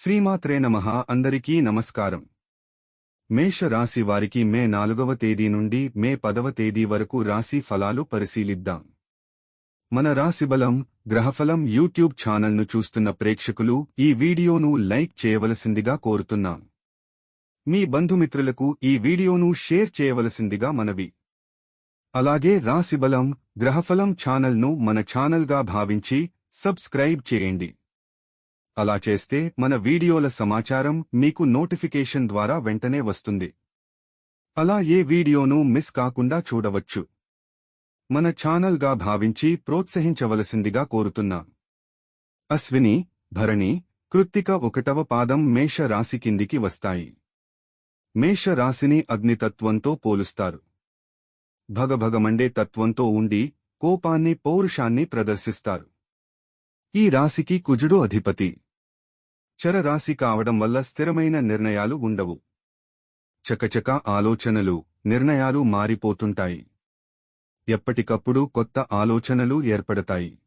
శ్రీమాత్రే నమ. అందరికీ నమస్కారం. మేష రాశి వారికి మే నాలుగవ తేదీ నుండి మే పదవ తేదీ వరకు రాశి ఫలాలు పరిశీలిద్దాం. మన రాశిబలం గ్రహఫలం యూట్యూబ్ ఛానల్ను చూస్తున్న ప్రేక్షకులు ఈ వీడియోను లైక్ చేయవలసిందిగా కోరుతున్నాం. మీ బంధుమిత్రులకు ఈ వీడియోను షేర్ చేయవలసిందిగా మనవి. అలాగే రాశిబలం గ్రహఫలం ఛానల్ను మన ఛానల్గా భావించి సబ్స్క్రైబ్ చేయండి. అలా చేస్తే మన వీడియోల సమాచారం మీకు నోటిఫికేషన్ ద్వారా వెంటనే వస్తుంది. అలా ఏ వీడియోను మిస్ కాకుండా చూడవచ్చు. మన ఛానల్గా భావించి ప్రోత్సహించవలసిందిగా కోరుతున్నా. అశ్విని భరణి కృత్తిక ఒకటవ పాదం మేష రాశి కిందికి వస్తాయి. మేష రాశిని అగ్నితత్వంతో పోలుస్తారు. భగభగమండే తత్వంతో ఉండి కోపాన్ని పౌరుషాన్ని ప్రదర్శిస్తారు. ఈ రాశికి కుజుడు అధిపతి. చరరాశి కావడం వల్ల స్థిరమైన నిర్ణయాలు ఉండవు. చకచక ఆలోచనలు నిర్ణయాలు మారిపోతుంటాయి. ఎప్పటికప్పుడు కొత్త ఆలోచనలు ఏర్పడతాయి.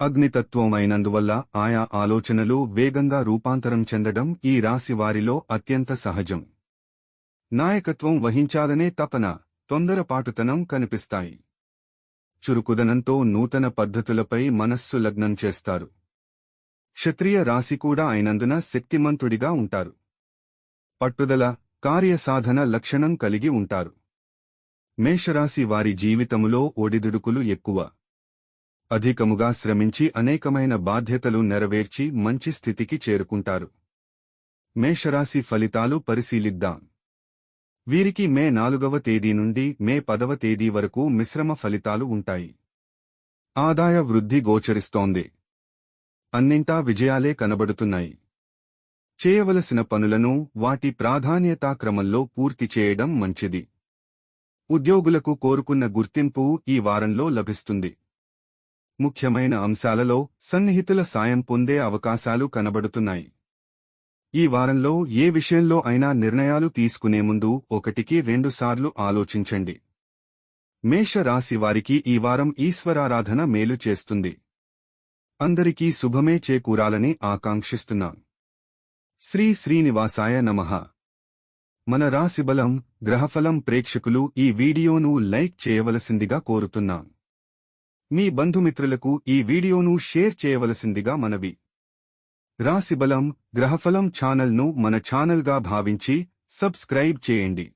అగ్నితత్వమైనందువల్ల ఆయా ఆలోచనలు వేగంగా రూపాంతరం చెందడం ఈ రాశి వారిలో అత్యంత సహజం. నాయకత్వం వహించాలనే తపన తొందరపాటుతనం కనిపిస్తాయి. చురుకుదనంతో నూతన పద్ధతులపై మనస్సు లగ్నం చేస్తారు. క్షత్రియ రాశి కూడా అయినందున శక్తిమంతుడిగా ఉంటారు. పట్టుదల కార్యసాధన లక్షణం కలిగి ఉంటారు. మేషరాశి వారి జీవితములో ఒడిదుడుకులు ఎక్కువ. అధికముగా శ్రమించి అనేకమైన బాధ్యతలు నెరవేర్చి మంచి స్థితికి చేరుకుంటారు. మేషరాశి ఫలితాలు పరిశీలిద్దాం. వీరికి మే నాలుగవ తేదీ నుండి మే పదవ తేదీ వరకు మిశ్రమ ఫలితాలు ఉంటాయి. ఆదాయ వృద్ధి గోచరిస్తోంది. అన్నింటా విజయాలే కనబడుతున్నాయి. చేయవలసిన పనులను వాటి ప్రాధాన్యతా క్రమంలో పూర్తి చేయడం మంచిది. ఉద్యోగులకు కోరుకున్న గుర్తింపు ఈ వారంలో లభిస్తుంది. ముఖ్యమైన అంశాలలో సన్నిహితుల సాయం పొందే అవకాశాలు కనబడుతున్నాయి. ఈ వారంలో ఏ విషయంలో అయినా నిర్ణయాలు తీసుకునే ముందు ఒకటికి రెండుసార్లు ఆలోచించండి. మేష రాశి వారికి ఈ వారం ఈశ్వరారాధన మేలు చేస్తుంది. అందరికీ శుభమే చేకూరాలని ఆకాంక్షిస్తున్నాం. శ్రీ శ్రీనివాసాయ నమః. మన రాశిబలం గ్రహఫలం ప్రేక్షకులు ఈ వీడియోను లైక్ చేయవలసిందిగా కోరుతున్నాం. మీ బంధుమిత్రులకు ఈ వీడియోను షేర్ చేయవలసిందిగా మనవి. రాశిబలం గ్రహఫలం ఛానల్ను మన ఛానల్గా భావించి సబ్స్క్రైబ్ చేయండి.